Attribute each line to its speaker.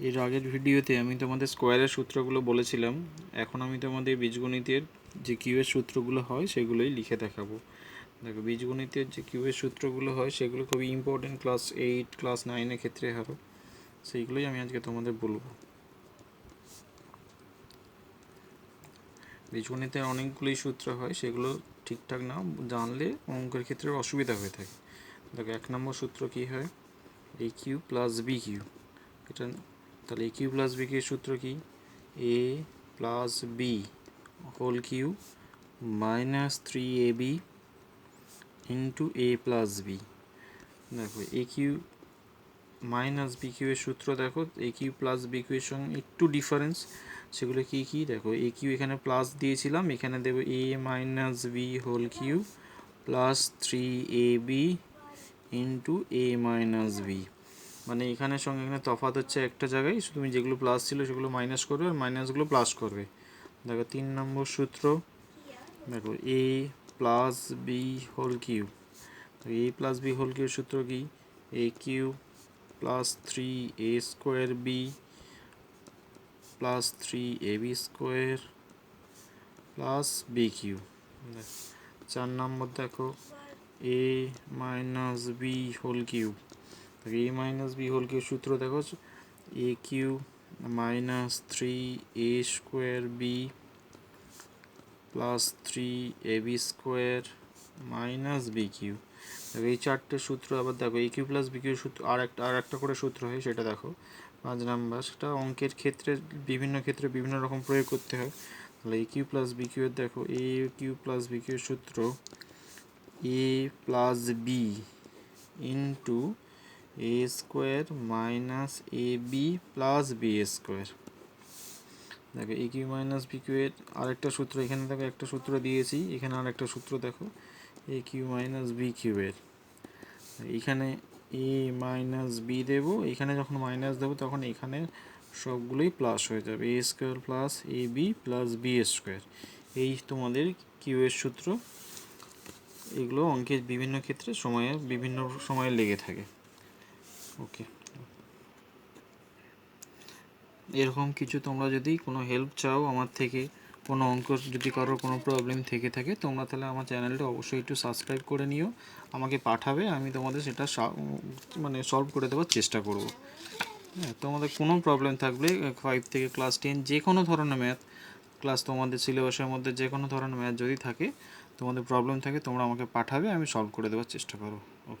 Speaker 1: এর আগের ভিডিওতে আমি তোমাদের স্কোয়ারের সূত্রগুলো বলেছিলাম। এখন আমি তোমাদের বীজগণিতের যে কিউয়ের সূত্রগুলো হয়, সেগুলোই লিখে দেখাবো। দেখো, বীজগণিতের যে কিউয়ের সূত্রগুলো হয়, সেগুলো খুবই ইম্পর্টেন্ট ক্লাস এইট ক্লাস নাইনের ক্ষেত্রে হবে। সেইগুলোই আমি আজকে তোমাদের বলব। বীজগণিতের অনেকগুলোই সূত্র হয়, সেগুলো ঠিকঠাক না, জানলে অঙ্কের ক্ষেত্রে অসুবিধা হয়ে থাকে। দেখো, এক নম্বর সূত্র কী হয়? A cube plus B cube. এটা তাহলে A cube plus B cube সূত্র কি? A plus B whole cube minus three A B into A plus B দেখো A cube minus B cube এর সূত্র দেখো A cube plus B cube এর সঙ্গে একটু ডিফারেন্স সেগুলো কি কি? দেখো এ কিউ এখানে প্লাস দিয়েছিলাম, এখানে দেবো A minus B whole cube plus three A B into A minus B মানে এখানের সঙ্গে এখানে তফাৎ হচ্ছে একটা জায়গায় তুমি যেগুলো প্লাস ছিল সেগুলো মাইনাস করবে আর মাইনাসগুলো প্লাস করবে। দেখো তিন নম্বর সূত্র, দেখো A plus B whole cube A plus B whole cube সূত্র কি? A cube plus three A square B plus three A B square plus B cube চার নম্বর দেখো A minus B whole cube A minus B whole cube সূত্র দেখো A cube minus three A square B plus three A B square minus B cube দেখো এই চারটে সূত্র আবার দেখো A cube plus B cube সূত্র আর একটা আর একটা করে সূত্র হয় সেটা দেখো। পাঁচ নাম্বার, সেটা অঙ্কের ক্ষেত্রে, বিভিন্ন ক্ষেত্রে বিভিন্ন রকম প্রয়োগ করতে হয়। তাহলে A cube plus B cube দেখো A cube plus B cube সূত্র A plus B into A square minus A B plus B square দেখো A cube minus B cube এর আরেকটা সূত্র এখানে দেখো, একটা সূত্র দিয়েছি, এখানে আরেকটা সূত্র দেখো এ কিউ মাইনাস বি কিউবের এখানে এ মাইনাস বি দেবো, এখানে যখন মাইনাস দেবো, তখন এখানে সবগুলোই প্লাস হয়ে যাবে A square plus A B plus B square এই তোমাদের কিউ এর সূত্র, এগুলো অঙ্কের বিভিন্ন ক্ষেত্রে সময়ে, বিভিন্ন সময়ে লেগে থাকে। ওকে এরকম কিছু তোমরা যদি কোনো হেল্প চাও আমার থেকে, কোনো অঙ্ক যদি কারোর কোনো প্রবলেম থেকে থাকে, তোমরা তাহলে আমার চ্যানেলটা অবশ্যই একটু সাবস্ক্রাইব করে নিও। আমাকে পাঠাবে, আমি তোমাদের সেটা মানে সলভ করে দেওয়ার চেষ্টা করব। হ্যাঁ তোমাদের কোনো প্রবলেম থাকলে ফাইভ থেকে ক্লাস টেন যে কোনো ধরনের ম্যাথ ক্লাস তোমাদের সিলেবাসের মধ্যে যে কোনো ধরনের ম্যাথ যদি থাকে, তোমাদের প্রবলেম থাকে, তোমরা আমাকে পাঠাবে, আমি সলভ করে দেওয়ার চেষ্টা করব। ওকে